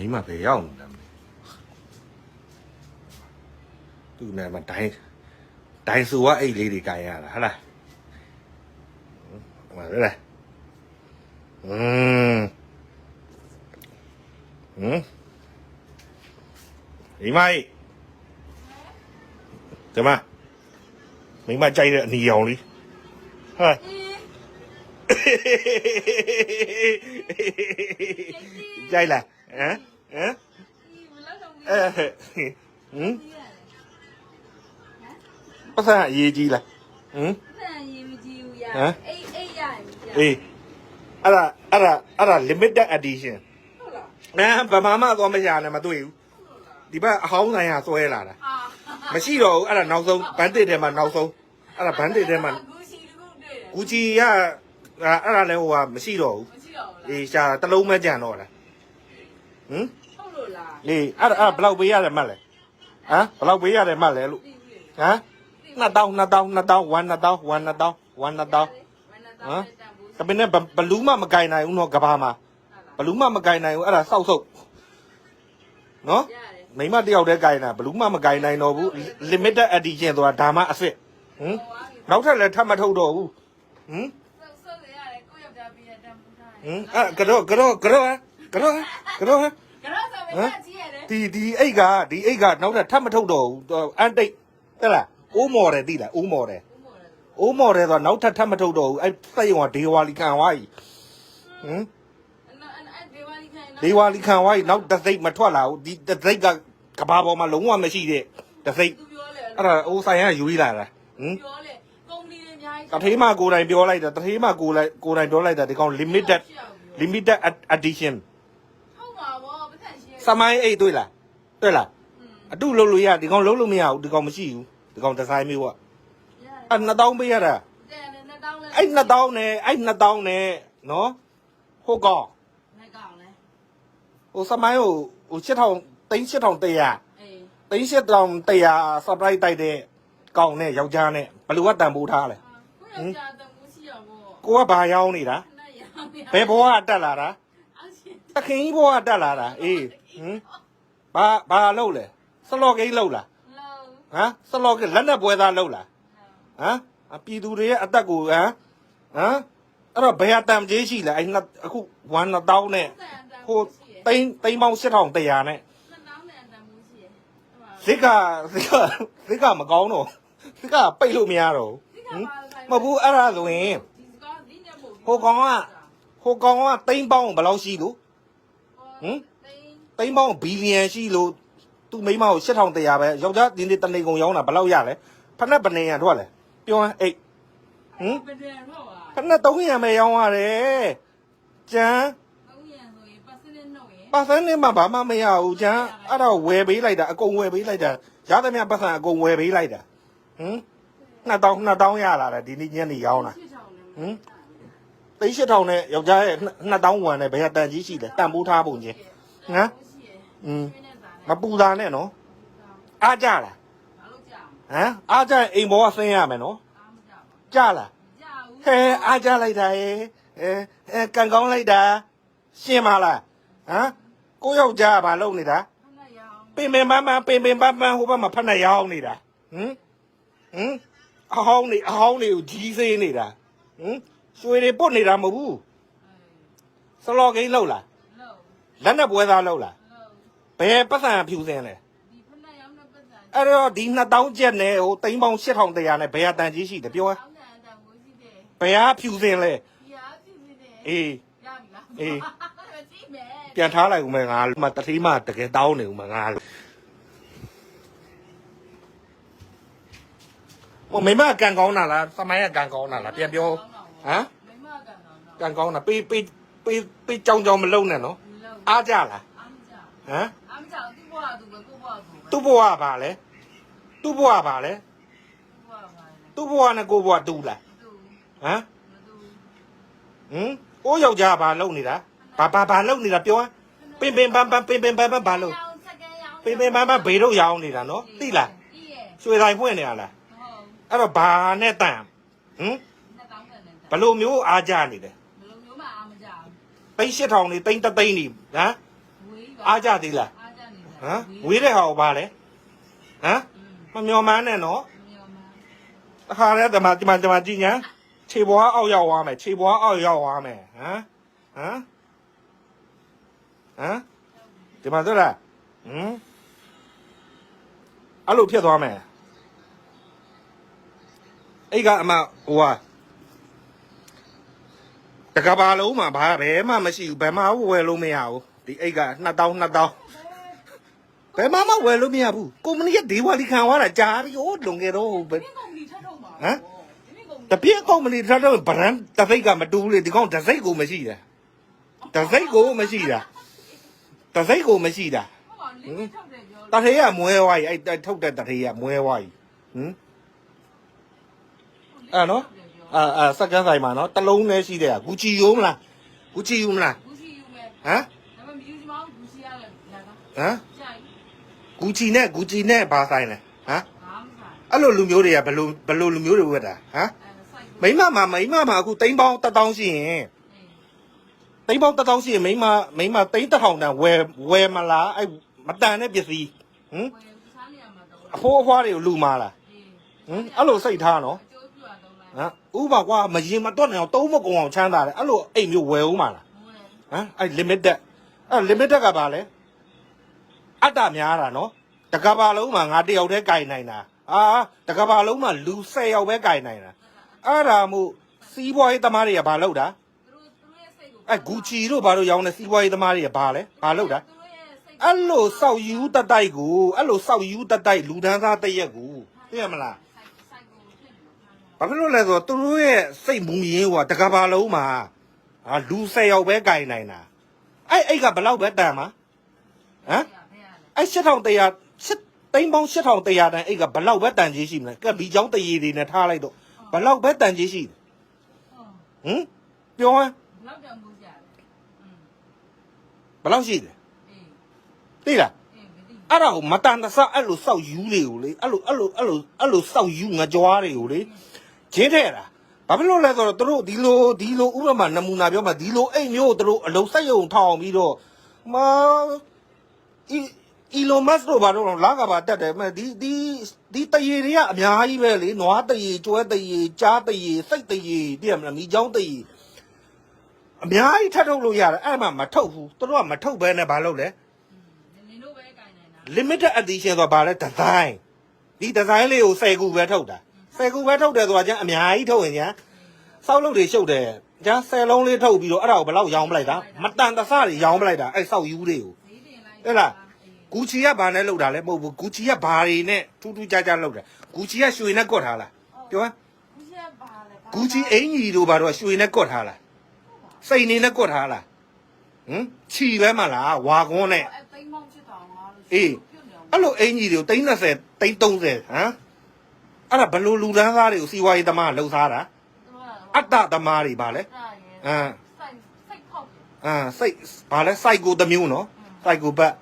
အမိမပဲရောက်နေတာမသိသူနဲ့မဒိုင်းဒိုင်းဆိုကအိတ်လေးတွေကန်ရတာဟုတ်လားဟမ်ဟိုမှာလေอืมဟမ်ဒီမိုင်းဒီမှာမိမကြိုက်တဲ့အနီရောင်လေးဟာကြိုက်လားဟမ် ဟမ်အဲဟမ်ပတ်စံအရေးကြီးလားဟမ်အေးအဲ့ဒါအဲ့ဒါအဲ့ဒါ limited edition အဲဗမာမသွားမရနဲ့မတွေ့ဘူးဒီဘက်အဟောင်းဆိုင်ကဆွဲလာတာမရှိတော့ဘူးအဲ့ဒါနောက်ဆုံးဘန်တစ်ထဲမှာနောက်ဆုံးအဲ့ဒါဘန်တစ်ထဲမှာဂူချီကအဲ့အဲ့ဒါလည်းဟိုကမရှိတော့ဘူးအေးရှာတစ်လုံးမကြံတော့လားဟမ် လေအဲ့ဒါအဲ့ဒါဘယ်လောက်ပေးရတယ်မှတ်လဲဟမ်ဘယ်လောက်ပေးရတယ်မှတ်လဲလို့ဟမ်နှစ်တောင်းနှစ်တောင်းနှစ်တောင်း1နှစ်တောင်း1နှစ်တောင်း1နှစ်တောင်းတပင်းနဲ့ဘဘလူးမမကင်နိုင်ဘူးနော်ကဘာမှာဘလူးမမကင်နိုင်ဘူးအဲ့ဒါစောက်ဆုပ်နော်မိမတယောက်တည်းကင်တာဘလူးမမကင်နိုင်တော့ဘူး limited edition ဆိုတာဒါမှအစ်စ်ဟမ်နောက်ထပ်လည်းထပ်မထုတ်တော့ဘူးဟမ်ဟမ်အဲ့ကတော့ကတော့ကတော့ကတော့ကတော့ ဒီဒီအိတ်ကဒီအိတ်ကနောက်ထပ်ထပ်မထုတ်တော့ဘူးအန်တိတ်တဲ့လားအိုးမော်တယ်သိလားအိုးမော်တယ်အိုးမော်တယ်ဆိုတာနောက်ထပ်ထပ်မထုတ်တော့ဘူးအဲ့စက်ရုံကဒေဝါလီခံသွားပြီဟမ်ဒေဝါလီခံသွားပြီနောက်တစ်စိတ်မထွက်လာဘူးဒီတစ်စိတ်ကကဘာပေါ်မှာလုံးဝမရှိတဲ့တစ်စိတ်အဲ့ဒါအိုးဆိုင်ကယူရလာတာဟမ်တထေးမကိုယ်တိုင်ပြောလိုက်တာတထေးမကိုယ်လိုက်ကိုယ်တိုင်ပြောလိုက်တာဒီကောင် limited limited edition စမိုင်းအိတ်တွေ့လားတွေ့လားအတုလုံးလို့ရဒီကောင်လုံးလို့မရဘူးဒီကောင်မရှိဘူးဒီကောင်ဒီဇိုင်းမျိုးကအဲ့2000ပေးရတာအဲ့2000နဲ့အဲ့2000နဲ့နော်ဟုတ်ကောဟိုစမိုင်းဟိုဟို7000 3100သိန်း7100 surprise တိုက်တဲ့ကောင်နဲ့ယောက်ျားနဲ့ဘယ်လိုကတန်ဖိုးထားလဲကိုကဘာရောင်းနေတာဘယ်ဘဝကတက်လာတာတခင်ကြီးဘဝကတက်လာတာအေး ဟမ်ဘာဘာလုပ်လဲစလော့ကိန်းလုပ်လားဟမ်စလော့ကိန်းလက်နဲ့ပွဲသားလုပ်လားဟမ်အပြည်သူတွေရဲ့အသက်ကိုဟမ်ဟမ်အဲ့တော့ဘယ်ဟာတန်ကြေးရှိလဲအဲ့နှစ်အခု1 1000နဲ့ဟိုသိန်းသိန်းပေါင်း7100နဲ့ဇစ်ကဇစ်ကဇစ်ကမကောင်းတော့ဇစ်ကပိတ်လို့မရတော့ဘူးမဟုတ်ဘူးအဲ့ဒါဆိုရင်ဟိုကောင်ကဟိုကောင်ကသိန်းပေါင်းဘယ်လောက်ရှိလို့ သိန်းပေါင်းဘီလီယံရှိလို့သူ့မိန်းမကို8100ပဲယောက်ျားဒီနေ့တနေကုန်ရောင်းတာဘယ်လောက်ရလဲဖက်နဲ့ဘယ်နေရထွက်လဲပြောဟမ်အိတ်ဟမ်ဖက်နဲ့300ပဲရောင်းရတယ်ကျန်ပါစန်းနဲ့မှဘာမှမရဘူးကျန်အဲ့တော့ဝယ်ပေးလိုက်တာအကုန်ဝယ်ပေးလိုက်တာရသမျှပတ်စံအကုန်ဝယ်ပေးလိုက်တာဟမ်2000 2000ရလာတယ်ဒီနေ့ညနေရောင်းတာဟမ်သိန်း8000နဲ့ယောက်ျားရဲ့2000ဝန်နဲ့ဘယ်ဟာတန်ကြီးရှိလဲတန်ဖိုးထားပုံချင်းဟမ် อืมမပူတာနဲ့နော်အားကြလားဟမ်အားကြရင်အိမ်ဘောကဆင်းရမယ်နော်ကြလားဟဲအားကြလိုက်တာရေအဲအဲကန်ကောင်းလိုက်တာရှင်းပါလားဟမ်ကိုယောက်ျားကဘာလုပ်နေတာပင်ပင်ပန်းပန်းပင်ပင်ပန်းပန်းဟိုဘက်မှာဖက်နဲ့ရောင်းနေတာဟမ်ဟမ်အဟောင်းနေအဟောင်းတွေကိုကြီးစေးနေတာဟမ်ရွှေတွေပုတ်နေတာမဟုတ်ဘူးစလော့ကိန်းလောက်လားလက်နဲ့ပွဲသားလောက်လား ဘယ်ပတ်စံဖြူစင်းလဲအဲ့တော့ဒီ2000ကျပ်နဲ့ဟိုသိန်းပေါင်း8100နဲ့ဘယ်ဟာတန်ကြီးရှိတယ်ပြောဟမ်ဘယ်ဟာဖြူစင်းလဲအေးအေးပြန်ထားလိုက်ဦးမယ်ငါမတတိမတကယ်တောင်းနေဦးမယ်ငါဟိုမိမကန်ကောင်းတာလားစမိုင်းကကန်ကောင်းတာလားပြန်ပြောဟမ်ကန်ကောင်းတာပေးပေးပေးပေးကြောင်ကြောင်မလုံနဲ့နော်အားကြလားဟမ် သူ့ဘဝပါလဲသူ့ဘဝပါလဲသူ့ဘဝနဲ့ကိုဘဝတူလားဟမ်ဟမ်ကိုယောက်ျားဘာလုပ်နေတာဘာဘာဘာလုပ်နေတာပြောပင်ပင်ပန်းပန်းပင်ပင်ပန်းပန်းဘာလုပ်ပင်ပင်ပန်းပန်းဘေးတော့ရောင်းနေတာနော်သိလားရွှေတိုင်းဖွင့်နေရလားအဲ့တော့ဘာနဲ့တန်ဟမ်ဘလို့မျိုးအားကြနေတယ်သိန်း8000နေသိန်း3သိန်းနေဟမ်အားကြသေးလားအားကြနေ ဟတာမ်ဝေးတဲ့ဟာကိုပါလဲဟမ်မမျော်မှန်းနဲ့နော်မြော်မှာတခါလဲဒီမှာဒီမှာဒီမှာကြည့်ညာခြေဘွားအောက်ရောက်သွားမယ်ခြေဘွားအောက်ရောက်သွားမယ်ဟမ်ဟမ်ဟမ်ဒီမှာတို့လားဟမ်အဲ့လိုဖြစ်သွားမယ်အဲ့ကအမဟိုဟာတကဘာလုံးမှာဘာဘယ်မှမရှိဘူးဘယ်မှဝယ်လို့မရဘူးဒီအိတ်က2000 2000ဘ ယ်မှမဝယ်လို့မရဘူးကုမ္ပဏီကဒေဝလီခံသွားတာကြာပြီဟိုလွန်ခဲ့တော့ဟိုဒီကုမ္ပဏီထပ်ထုတ်ပါဟမ်ဒီကုမ္ပဏီတပြည့်ကုမ္ပဏီတစ်တော့ဗရန်တစ်စိတ်ကမတူဘူးလေဒီကောင်တစ်စိတ်ကိုမရှိတာတစ်စိတ်ကိုမရှိတာတစ်စိတ်ကိုမရှိတာဟုတ်ပါလင်းထုတ်တယ်ပြောတထေးကမွဲဝါးကြီးအဲ့ထုတ်တဲ့တထေးကမွဲဝါးကြီးဟင်အဲ့နော်အာအာစက္ကန့်ဆိုင်မှာနော်တလုံးနဲ့ရှိတဲ့ကဂူချီယူမလားဂူချီယူမလားဘူးစီယူမယ်ဟမ်ဒါပေမဲ့မယူချင်ပါဘူးဘူးစီရလဲလာတာဟမ်ကြိုက် ဂူချီနဲ့ဂူချီနဲ့ဘာဆိုင်လဲဟမ်ဘာမှမဆိုင်အဲ့လိုလူမျိုးတွေကဘယ်လိုဘယ်လိုလူမျိုးတွေဝတ်တာဟမ်အဲစိုက်မိမမှာမိမမှာအခုတိန်းပေါင်းတစ်တောင်းရှိရင်တိန်းပေါင်းတစ်ထောင်ရှိရင်မိန်းမမိန်းမတိန်းတစ်ထောင်တန်ဝယ်ဝယ်မလားအဲ့မတန်တဲ့ပစ္စည်းဟင်ဝယ်စားနေရမှာတော့အဖိုးအဖွားတွေကိုလူမာလားအေးဟင်အဲ့လိုစိတ်ထားနော်အကျိုးပြတော့လားဟမ်ဥပကွာမရင်မတွက်နေအောင်သုံးမကုံအောင်ချမ်းသာတယ်အဲ့လိုအိမ်မျိုးဝယ်ဦးမှာလားမဝယ်ဟမ်အဲ့ limited အဲ့ limited ကဘာလဲ အတ္တများတာနော်တကဘာလုံးမှာငါတယောက်တည်းကြိုင်နိုင်တာအာတကဘာလုံးမှာလူ10ယောက်ပဲကြိုင်နိုင်တာအဲ့ဒါမို့စီးပွားရေးသမားတွေကဘာလုပ်တာသူတို့သူတို့ရဲ့စိတ်ကိုအဲ့ဂူချီတို့ဘာလို့ရောင်းနေစီးပွားရေးသမားတွေကဘာလဲဘာလုပ်တာသူတို့ရဲ့စိတ်အဲ့လိုစောက်ယူတတိုက်ကိုအဲ့လိုစောက်ယူတတိုက်လူဒန်းသားတရက်ကိုသိရမလားစိုက်ကိုဖြစ်နေမှာဘာဖြစ်လို့လဲဆိုတော့သူတို့ရဲ့စိတ်မူရင်းဟိုတကဘာလုံးမှာဟာလူ10ယောက်ပဲကြိုင်နိုင်တာအဲ့အဲ့ကဘယ်လောက်ပဲတန်မှာဟမ် ဘယ်ရလဲအဲ့8100 8သိန်းပေါင်း8100တန်အဲ့ကဘယ်လောက်ပဲတန်ကြီးရှိမလဲကက်ဘီချောင်းတရေတွေနဲ့ထားလိုက်တော့ဘယ်လောက်ပဲတန်ကြီးရှိလဲဟုတ်ဟမ်ပြောဟမ်းလောက်တောင်ဘူးကြတယ်อืมဘယ်လောက်ရှိလဲအေးသိလားအေးမသိအဲ့ဒါကိုမတန်တဆအဲ့လိုစောက်ယူတွေကိုလေအဲ့လိုအဲ့လိုအဲ့လိုအဲ့လိုစောက်ယူငကြွားတွေကိုလေကျင်းထဲတာဘာဖြစ်လို့လဲဆိုတော့သူတို့ဒီလိုဒီလိုဥပမာနမူနာပြောမှာဒီလိုအိမ်မျိုးကိုသူတို့အလုံးဆက်ယုံထောင်ပြီးတော့မာ အီအီလိုမတ်တို့ဘာလို့လာကပါတက်တယ်မဲ့ဒီဒီဒီတရေတွေကအများကြီးပဲလေနွားတရေကျွဲတရေကြားတရေစိတ်တရေတည်ရမလားမိချောင်းတရေအများကြီးထပ်ထုတ်လို့ရတယ်အဲ့မှာမထုတ်ဘူးသူတို့ကမထုတ်ဘဲနဲ့ဘာလုပ်လဲနင်တို့ပဲကြိုင်နေတာ limited edition ဆိုတာဘာလဲ design ဒီ design လေးကို10ခုပဲထုတ်တာ10ခုပဲထုတ်တယ်ဆိုတာကျန်အများကြီးထုတ်ရင်ကျန်စောက်လုပ်တွေရှုပ်တယ်ကျန်10လုံးလေးထုတ်ပြီးတော့အဲ့ဒါကိုဘယ်လောက်ရောင်းပလိုက်တာမတန်တဆတွေရောင်းပလိုက်တာအဲ့စောက်ယူတွေကိုဈေးတင်လို က်ဟုတ်လားဂူချီကဘာနဲ့လုပ်တာလဲမဟုတ်ဘူးဂူချီကဘာတွေနဲ့ထူးထူးခြားခြားလုပ်တာဂူချီကရွှေနဲ့ကွက်ထားလားပြောဟမ်ဘူးစီပါလဲဂူချီအင်ကြီးတို့ဘာတော့ရွှေနဲ့ကွက်ထားလားစိတ်နေနဲ့ကွက်ထားလားဟမ်ချီပဲမလားဝါကွန်းနဲ့အဲ့သိမ်းမောင်းချစ်တော်ငါလို့အေးအဲ့လိုအင်ကြီးတွေကိုတိန်း30တိန်း30ဟမ်အဲ့ဒါဘယ်လိုလူတန်းသားတွေကိုစီဝါရေးသမားလှုပ်သားတာအတ္တသမားတွေပါလဲအမ်စိုက်စိုက်ဖောက်တယ်အမ်စိတ်ဘာလဲစိုက်ကိုတစ်မျိုးနော်စိုက်ကိုဘက်